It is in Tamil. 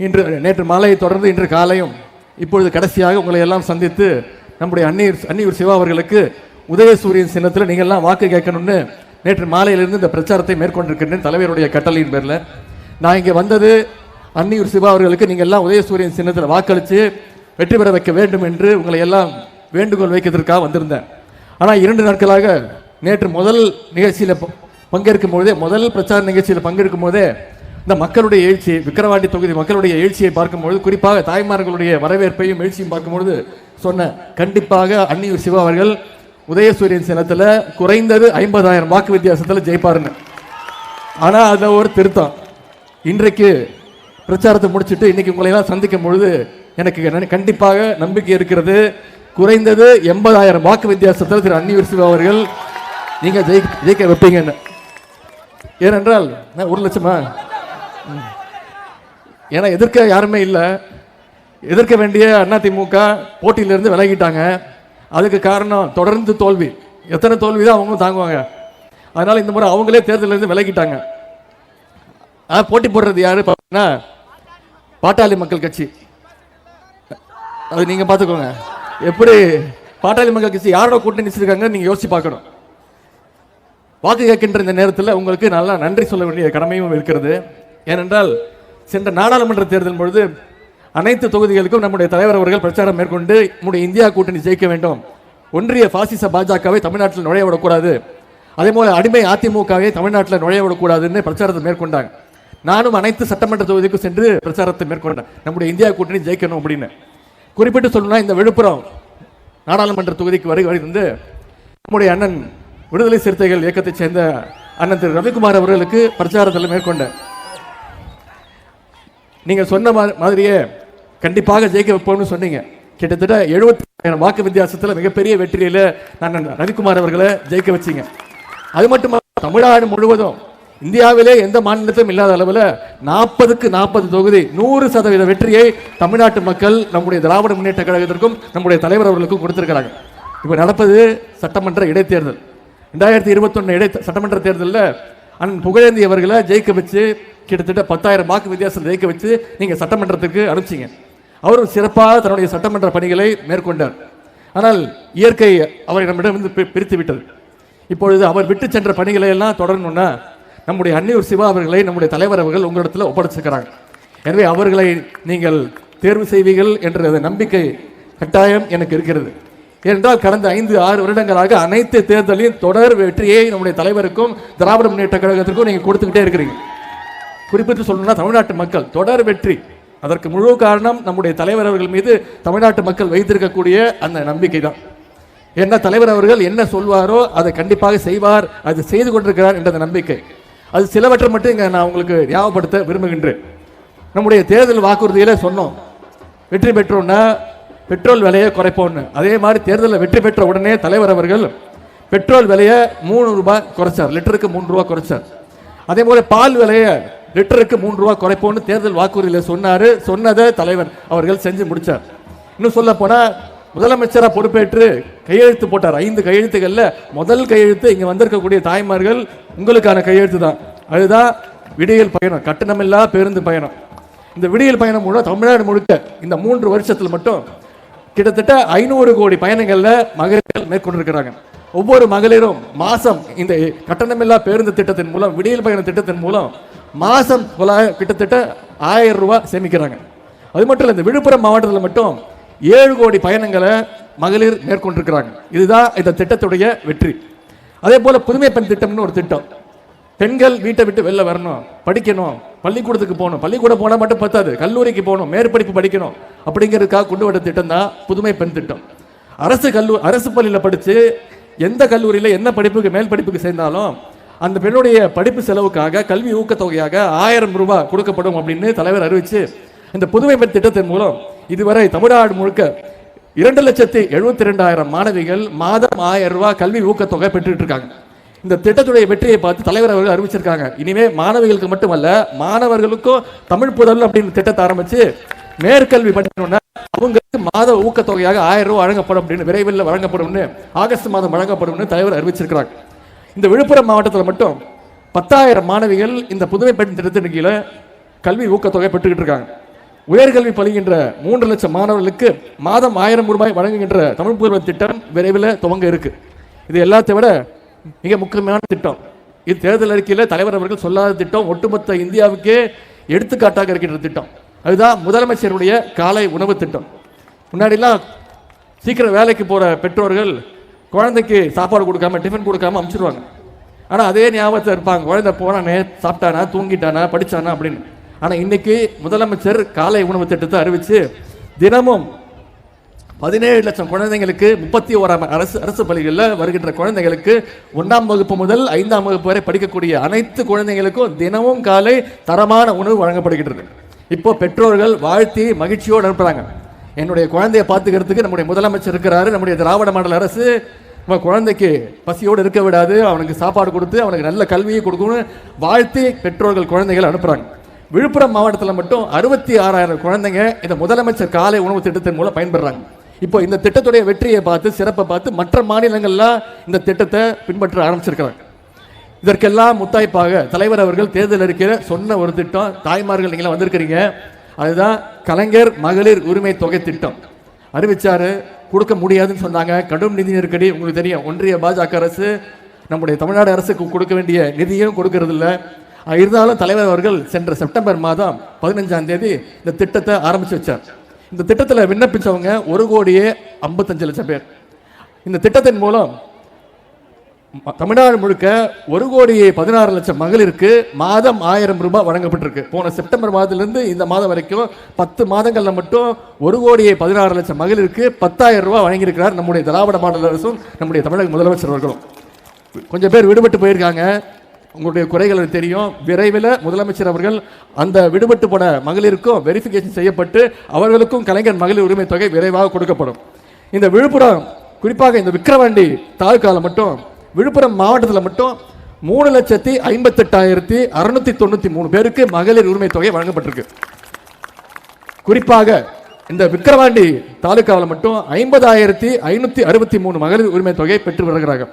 இன்று நேற்று மாலையை தொடர்ந்து இன்று காலையும் இப்பொழுது கடைசியாக உங்களை எல்லாம் சந்தித்து நம்முடைய அன்னியூர் அன்னியூர் சிவா அவர்களுக்கு உதயசூரியன் சின்னத்தில் நீங்கள் எல்லாம் வாக்கு கேட்கணும்னு நேற்று மாலையிலிருந்து இந்த பிரச்சாரத்தை மேற்கொண்டிருக்கின்றேன் தலைவருடைய கட்டளையின் பேரில். நான் இங்கே வந்தது அன்னியூர் சிவா அவர்களுக்கு நீங்கள் எல்லாம் உதயசூரியன் சின்னத்தில் வாக்களித்து வெற்றி பெற வைக்க வேண்டும் என்று உங்களை எல்லாம் வேண்டுகோள் வைக்கிறதுக்காக வந்திருந்தேன். ஆனால் இரண்டு நாட்களாக நேற்று முதல் நிகழ்ச்சியில் பங்கேற்கும் பொழுதே முதல் பிரச்சார நிகழ்ச்சியில் பங்கேற்கும் போதே இந்த மக்களுடைய எழுச்சி விக்கிரவாண்டி தொகுதி மக்களுடைய எழுச்சியை பார்க்கும்பொழுது குறிப்பாக தாய்மார்களுடைய வரவேற்பையும் எழுச்சியும் பார்க்கும்பொழுது சொன்ன கண்டிப்பாக அன்னியூர் சிவா அவர்கள் உதயசூரியன் சின்னத்தில் குறைந்தது ஐம்பதாயிரம் வாக்கு வித்தியாசத்தில் ஜெயிப்பாருன்னு. ஆனால் அதில் ஒரு திருத்தம். இன்றைக்கு பிரச்சாரத்தை முடிச்சுட்டு இன்றைக்கி உங்களை எல்லாம் சந்திக்கும் பொழுது எனக்கு கண்டிப்பாக நம்பிக்கை இருக்கிறது. குறைந்தது எண்பதாயிரம் வாக்கு வித்தியாசத்தில் திரு அன்னியூர் சிவா அவர்கள் நீங்கள் ஜெயி ஜெயிக்க வைப்பீங்கன்னு. ஏனென்றால் நான் ஒரு லட்சமா? ஏன்னா எதிர்க்க யாருமே இல்லை. எதிர்க்க வேண்டிய அதிமுக போட்டியிலிருந்து விலகிட்டாங்க. அதுக்கு காரணம் தொடர்ந்து தோல்வி. எத்தனை தோல்வி தான் அவங்களும் தாங்குவாங்க. அதனால் இந்த முறை அவங்களே தேர்தலிருந்து விலகிட்டாங்க. ஆ, போட்டி போடுறது யாரு? பார்த்தீங்கன்னா பாட்டாளி மக்கள் கட்சி. அது நீங்கள் பார்த்துக்கோங்க எப்படி பாட்டாளி மக்கள் கட்சி யாரோட கூட்டணி வச்சிருக்காங்க நீங்கள் யோசிச்சு பார்க்கணும். வாக்கு கேட்கின்ற இந்த நேரத்தில் உங்களுக்கு நல்லா நன்றி சொல்ல வேண்டிய கடமையும் இருக்கிறது. ஏனென்றால் சென்ற நாடாளுமன்ற தேர்தல் பொழுது அனைத்து தொகுதிகளுக்கும் நம்முடைய தலைவர் அவர்கள் பிரச்சாரம் மேற்கொண்டு நம்முடைய இந்தியா கூட்டணி ஜெயிக்க வேண்டும். ஒன்றிய பாசிச பாஜகவை தமிழ்நாட்டில் நுழைய விடக்கூடாது. அதே போல அடிமை அதிமுகவை தமிழ்நாட்டில் நுழைய விடக்கூடாதுன்னு பிரச்சாரத்தை மேற்கொண்டாங்க. நானும் அனைத்து சட்டமன்ற தொகுதிக்கும் சென்று பிரச்சாரத்தை மேற்கொண்டேன். நம்முடைய இந்தியா கூட்டணி ஜெயிக்கணும் அப்படின்னு. குறிப்பிட்டு சொல்லணும்னா இந்த விழுப்புரம் நாடாளுமன்ற தொகுதிக்கு வரை வந்து நம்முடைய அண்ணன் விடுதலை சிறுத்தைகள் இயக்கத்தைச் சேர்ந்த அண்ணன் திரு ரவிக்குமார் அவர்களுக்கு பிரச்சாரத்தில் மேற்கொண்டேன். நீங்கள் சொன்ன மாதிரியே கண்டிப்பாக ஜெயிக்க வைப்போம்னு சொன்னீங்க. கிட்டத்தட்ட எழுபத்தி வாக்கு வித்தியாசத்தில் மிகப்பெரிய வெற்றியில் நான் ரவிக்குமார் அவர்களை ஜெயிக்க வச்சிங்க. அது மட்டும் தமிழ்நாடு முழுவதும் இந்தியாவிலே எந்த மாநிலத்திலும் இல்லாத அளவில் நாற்பதுக்கு நாற்பது தொகுதி நூறு சதவீத வெற்றியை தமிழ்நாட்டு மக்கள் நம்முடைய திராவிட முன்னேற்ற கழகத்திற்கும் நம்முடைய தலைவர் அவர்களுக்கும் கொடுத்திருக்கிறாங்க. இப்போ நடப்பது சட்டமன்ற இடைத்தேர்தல். ரெண்டாயிரத்தி இருபத்தொன்று இடை சட்டமன்ற தேர்தலில் அண்ணன் புகழேந்தி அவர்களை ஜெயிக்க வச்சு கிட்டத்தட்ட பத்தாயிரம் வாக்கு வித்தியாசத்தில் ஜெயிக்க வச்சு நீங்கள் சட்டமன்றத்துக்கு அனுப்பிச்சிங்க. அவரும் சிறப்பாக தன்னுடைய சட்டமன்ற பணிகளை மேற்கொண்டார். ஆனால் இயற்கை அவரை நம்மிடமிருந்து பி- பிரித்து விட்டது இப்பொழுது அவர் விட்டு சென்ற பணிகளை எல்லாம் தொடரணும்னா நம்முடைய அன்னியூர் சிவா அவர்களை நம்முடைய தலைவர் அவர்கள் உங்களிடத்தில் ஒப்படைச்சிருக்கிறாங்க. எனவே அவர்களை நீங்கள் தேர்வு செய்வீர்கள் என்ற நம்பிக்கை கட்டாயம் எனக்கு இருக்கிறது. ஏனென்றால் கடந்த ஐந்து ஆறு வருடங்களாக அனைத்து தேர்தலையும் தொடர் வெற்றியை நம்முடைய தலைவருக்கும் திராவிட முன்னேற்ற கழகத்திற்கும் நீங்கள் கொடுத்துக்கிட்டே இருக்கிறீங்க. குறிப்பிட்டு சொல்லணும்னா தமிழ்நாட்டு மக்கள் தொடர் வெற்றி. அதற்கு முழு காரணம் நம்முடைய தலைவர் அவர்கள் மீது தமிழ்நாட்டு மக்கள் வைத்திருக்கக்கூடிய அந்த நம்பிக்கை தான் என்ன தலைவர் அவர்கள் என்ன சொல்வாரோ அதை கண்டிப்பாக செய்வார் அது செய்து கொண்டிருக்கிறார் என்ற நம்பிக்கை. அது சிலவற்றை மட்டும் இங்கே நான் உங்களுக்கு ஞாபகப்படுத்த விரும்புகின்றேன். நம்முடைய தேர்தல் வாக்குறுதியில் சொன்னோம் வெற்றி பெற்றோம்னா பெட்ரோல் விலையை குறைப்போம்னு. அதே மாதிரி தேர்தலில் வெற்றி பெற்ற உடனே தலைவர் அவர்கள் பெட்ரோல் விலையை மூணு ரூபாய் குறைச்சார் லிட்டருக்கு மூணு ரூபாய் குறைச்சார். அதே போல பால் விலையை லிட்டருக்கு மூன்று ரூபா குறைப்போம்னு தேர்தல் வாக்குறுதியில் சொன்னார். சொன்னதை தலைவர் அவர்கள் செஞ்சு முடித்தார் இன்னும் சொல்ல போனால் முதலமைச்சராக பொறுப்பேற்று கையெழுத்து போட்டார். ஐந்து கையெழுத்துகளில் முதல் கையெழுத்து இங்கே வந்திருக்கக்கூடிய தாய்மார்கள் உங்களுக்கான கையெழுத்து தான். அதுதான் விடியல் பயணம் கட்டணமில்லா பேருந்து பயணம். இந்த விடியல் பயணம் மூலம் தமிழ்நாடு முழுக்க இந்த மூன்று வருஷத்தில் மட்டும் கிட்டத்தட்ட ஐநூறு கோடி பயணங்களில் மகளிர்கள் மேற்கொண்டிருக்கிறாங்க. ஒவ்வொரு மகளிரும் மாதம் இந்த கட்டணமில்லா பேருந்து திட்டத்தின் மூலம் விடியல் பயண திட்டத்தின் மூலம் மாதம் கிட்டத்தட்ட ஆயிரம் ரூபாய் சேமிக்கிறாங்க. அது மட்டும் இல்லை இந்த விழுப்புரம் மாவட்டத்தில் மட்டும் ஏழு கோடி பயணங்களை மகளிர் மேற்கொண்டிருக்கிறாங்க. இதுதான் இந்த திட்டத்துடைய வெற்றி. அதே போல் புதுமை பெண் திட்டம்னு ஒரு திட்டம். பெண்கள் வீட்டை விட்டு வெளில வரணும் படிக்கணும் பள்ளிக்கூடத்துக்கு போகணும். பள்ளிக்கூடம் போனால் மட்டும் பத்தாது கல்லூரிக்கு போகணும் மேற்படிப்பு படிக்கணும் அப்படிங்கிறதுக்காக கொண்டு வர திட்டம் தான் புதுமை பெண் திட்டம். அரசு கல்லூரி அரசு பள்ளியில் படித்து எந்த கல்லூரியில் என்ன படிப்புக்கு மேல் படிப்புக்கு சேர்ந்தாலும் அந்த பெண்ணுடைய படிப்பு செலவுக்காக கல்வி ஊக்கத்தொகையாக ஆயிரம் ரூபாய் கொடுக்கப்படும் அப்படின்னு தலைவர் அறிவிச்சு இந்த புதுமை பெண் திட்டத்தின் மூலம் இதுவரை தமிழ்நாடு முழுக்க இரண்டு லட்சத்தி எழுபத்தி ரெண்டாயிரம் மாணவிகள் மாதம் ஆயிரம் ரூபாய் கல்வி ஊக்கத்தொகை பெற்றுட்டு இருக்காங்க. இந்த திட்டத்துடைய வெற்றியை பார்த்து தலைவர் அவர்கள் அறிவிச்சிருக்காங்க. இனிமே மாணவிகளுக்கு மட்டுமல்ல மாணவர்களுக்கும் தமிழ் புதல் அப்படின்னு திட்டத்தை ஆரம்பிச்சு மேற்கல்வி படிக்கணும்னா அவங்களுக்கு மாத ஊக்கத்தொகையாக ஆயிரம் ரூபாய் வழங்கப்படும் அப்படின்னு விரைவில் வழங்கப்படும்னு ஆகஸ்ட் மாதம் வழங்கப்படும்னு தலைவர் அறிவிச்சிருக்கிறாங்க. இந்த விழுப்புரம் மாவட்டத்தில் மட்டும் பத்தாயிரம் மாணவிகள் இந்த புதுமை பெண் திட்டத்தின் கீழே கல்வி ஊக்கத்தொகை பெற்றுக்கிட்டு இருக்காங்க. உயர்கல்வி பழிகின்ற மூன்று லட்சம் மாணவர்களுக்கு மாதம் ஆயிரம் ரூபாய் வழங்குகின்ற தமிழ் புதல்வ திட்டம் விரைவில் துவங்க இருக்கு. இது எல்லாத்தை விட மிக முக்கியமான திட்டம். இது தேர்தல் அறிக்கையில் தலைவர் அவர்கள் சொல்லாத திட்டம் ஒட்டுமொத்த இந்தியாவுக்கே எடுத்துக்காட்டாக இருக்கின்ற திட்டம். அதுதான் முதலமைச்சருடைய காலை உணவு திட்டம். முன்னாடிலாம் சீக்கிரம் வேலைக்கு போகிற பெற்றோர்கள் குழந்தைக்கு சாப்பாடு கொடுக்காம டிஃபன் கொடுக்காம அமுச்சிடுவாங்க ஆனால் அதே ஞாபகத்தில் இருப்பாங்க. குழந்தை போனானே சாப்பிட்டானா தூங்கிட்டானா படித்தானா அப்படின்னு. ஆனால் இன்னைக்கு முதலமைச்சர் காலை உணவு திட்டத்தை அறிவித்து தினமும் பதினேழு லட்சம் குழந்தைங்களுக்கு முப்பத்தி ஓராம் அரசு அரசு பள்ளிகளில் வருகின்ற குழந்தைங்களுக்கு ஒன்றாம் வகுப்பு முதல் ஐந்தாம் வகுப்பு வரை படிக்கக்கூடிய அனைத்து குழந்தைங்களுக்கும் தினமும் காலை தரமான உணவு வழங்கப்படுகின்றது. இப்போ பெற்றோர்கள் வாழ்த்தி மகிழ்ச்சியோடு அனுப்புகிறாங்க என்னுடைய குழந்தையை பார்த்துக்கிறதுக்கு நம்முடைய முதலமைச்சர் இருக்கிறாரு நம்முடைய திராவிட மாடல் அரசு நம்ம குழந்தைக்கு பசியோடு இருக்க விடாது அவனுக்கு சாப்பாடு கொடுத்து அவனுக்கு நல்ல கல்வியை கொடுக்கணும்னு வாழ்த்தி பெற்றோர்கள் குழந்தைகள் அனுப்புகிறாங்க விழுப்புரம் மாவட்டத்தில் மட்டும் அறுபத்தி ஆறாயிரம் குழந்தைங்க இந்த முதலமைச்சர் காலை உணவு திட்டத்தின் மூலம் பயன்படுறாங்க இப்போ இந்த திட்டத்துடைய வெற்றியை பார்த்து சிறப்பை பார்த்து மற்ற மாநிலங்கள்லாம் இந்த திட்டத்தை பின்பற்ற ஆரம்பிச்சிருக்கிறாங்க. இதற்கெல்லாம் முத்தாய்ப்பாக தலைவர் அவர்கள் தேர்தல் இருக்கிற சொன்ன ஒரு திட்டம் தாய்மார்கள் நீங்களாம் வந்திருக்கிறீங்க. அதுதான் கலைஞர் மகளிர் உரிமை தொகை திட்டம். அறிவிச்சாரு கொடுக்க முடியாதுன்னு சொன்னாங்க. கடும் நிதி நெருக்கடி உங்களுக்கு தெரியும் ஒன்றிய பாஜக அரசு நம்முடைய தமிழ்நாடு அரசுக்கு கொடுக்க வேண்டிய நிதியும் கொடுக்கறதில்ல. இருந்தாலும் தலைவர் அவர்கள் சென்ற செப்டம்பர் மாதம் பதினஞ்சாம் தேதி இந்த திட்டத்தை ஆரம்பிச்சு வச்சார். இந்த திட்டத்தில் விண்ணப்பித்தவங்க ஒரு கோடியே ஐம்பத்தஞ்சு லட்சம் பேர். இந்த திட்டத்தின் மூலம் தமிழ்நாடு முழுக்க ஒரு கோடியே பதினாறு லட்சம் மகளிருக்கு மாதம் ஆயிரம் ரூபாய் வழங்கப்பட்டிருக்கு. போன செப்டம்பர் மாதத்திலிருந்து இந்த மாதம் வரைக்கும் பத்து மாதங்களில் மட்டும் ஒரு கோடியே பதினாறு லட்சம் மகளிருக்கு பத்தாயிரம் ரூபாய் வழங்கியிருக்கிறார் நம்முடைய திராவிட மாநில அரசும் நம்முடைய தமிழக முதலமைச்சர் அவர்களும். கொஞ்சம் பேர் விடுபட்டு போயிருக்காங்க. உங்களுடைய குறைகள் தெரியும். விரைவில் முதலமைச்சர் அவர்கள் அந்த விடுபட்டு போன மகளிருக்கும் வெரிஃபிகேஷன் செய்யப்பட்டு அவர்களுக்கும் கலைஞர் மகளிர் உரிமை தொகை விரைவாக கொடுக்கப்படும். இந்த விழுப்புரம் குறிப்பாக இந்த விக்கிரவாண்டி தாலுக்காவில் மட்டும் விழுப்புரம் மாவட்டத்தில் மட்டும் மூணு லட்சத்தி ஐம்பத்தெட்டாயிரத்தி அறுநூத்தி தொண்ணூத்தி மூணு பேருக்கு மகளிர் உரிமை தொகை வழங்கப்பட்டிருக்கு. குறிப்பாக இந்த விக்கிரவாண்டி தாலுக்காவில் மட்டும் ஐம்பதாயிரத்தி ஐநூத்தி அறுபத்தி மூணு மகளிர் உரிமை தொகை பெற்று வருகிறார்கள்.